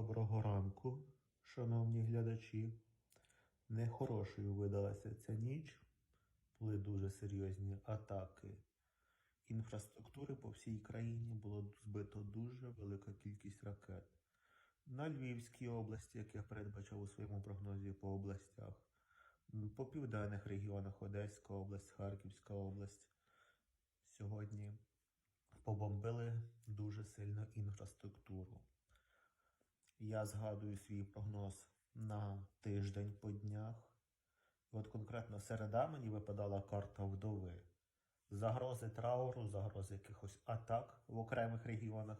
Доброго ранку, шановні глядачі. Нехорошою видалася ця ніч. Були дуже серйозні атаки інфраструктури по всій країні. Було збито дуже велика кількість ракет. На Львівській області, як я передбачав у своєму прогнозі по областях, по південних регіонах Одеська область, Харківська область. Сьогодні побомбили дуже сильно інфраструктуру. Я згадую свій прогноз на тиждень по днях. І от конкретно середа мені випадала карта вдови. Загрози трауру, загрози якихось атак в окремих регіонах.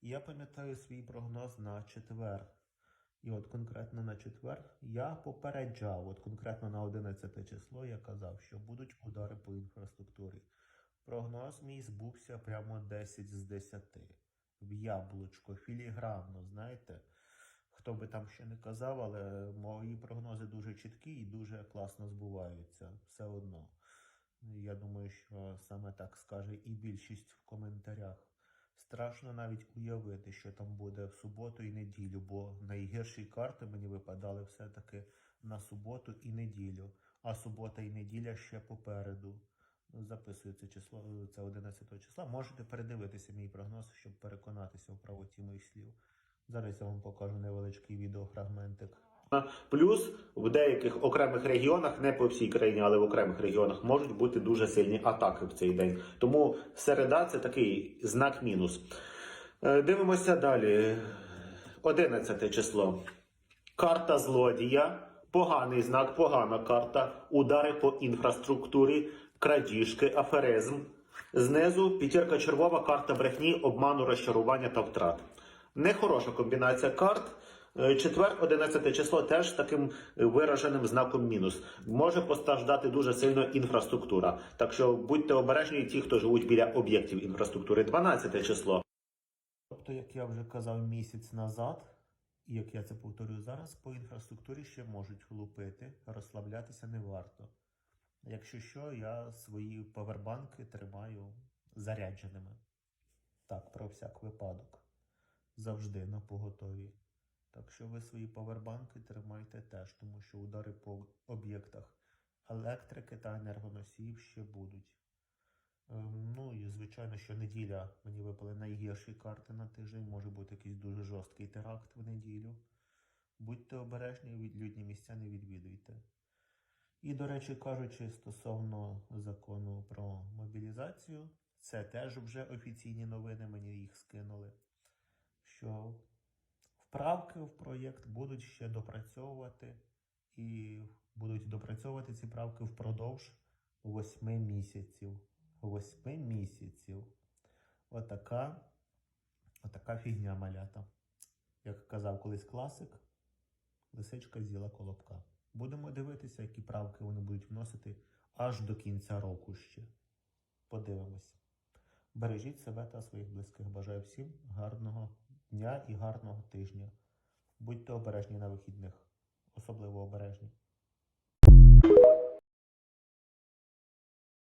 І я пам'ятаю свій прогноз на четвер. І от конкретно на четвер я попереджав, от конкретно на 11 число я казав, що будуть удари по інфраструктурі. Прогноз мій збувся прямо 10 з 10. В яблучко, філігранно, знаєте. Хто би там ще не казав, але мої прогнози дуже чіткі і дуже класно збуваються. Все одно. Я думаю, що саме так скаже і більшість в коментарях. Страшно навіть уявити, що там буде в суботу і неділю, бо найгірші карти мені випадали все-таки на суботу і неділю, а субота і неділя ще попереду. Записую це число, це 11 числа. Можете передивитися мій прогноз, щоб переконатися в правоті моїх слів. Зараз я вам покажу невеличкий відеофрагментик. Плюс в деяких окремих регіонах, не по всій країні, але в окремих регіонах можуть бути дуже сильні атаки в цей день. Тому середа це такий знак мінус. Е, Дивимося далі. 11 число. Карта злодія. Поганий знак, погана карта. Удари по інфраструктурі, крадіжки, аферизм. Знизу п'ятірка червова, карта брехні, обману, розчарування та втрат. Нехороша комбінація карт. Е, Четвер, 11 число, теж таким е, вираженим знаком мінус. Може постраждати дуже сильно інфраструктура. Так що будьте обережні, ті, хто живуть біля об'єктів інфраструктури. 12 число. Тобто, як я вже казав місяць назад, і як я це повторюю зараз, по інфраструктурі ще можуть лупити, розслаблятися не варто. Якщо що, я свої павербанки тримаю зарядженими. Так, про всяк випадок. Завжди на поготові. Так що ви свої павербанки тримайте теж, тому що удари по об'єктах електрики та енергоносіїв ще будуть. Ем, Ну і звичайно, що неділя мені випали найгірші карти на тиждень. Може бути якийсь дуже жорсткий теракт в неділю. Будьте обережні, відлюдні місця не відвідуйте. І, до речі, кажучи стосовно закону про мобілізацію, це теж вже офіційні новини, мені їх скинули. Що вправки в проєкт будуть ще допрацьовувати, і будуть допрацьовувати ці правки впродовж восьми місяців. Восьми місяців. Отака, отака фігня малята. Як казав колись класик, лисичка з'їла колобка. Будемо дивитися, які правки вони будуть вносити аж до кінця року ще. Подивимось. Бережіть себе та своїх близьких. Бажаю всім гарного дня і гарного тижня. Будьте обережні на вихідних, особливо обережні.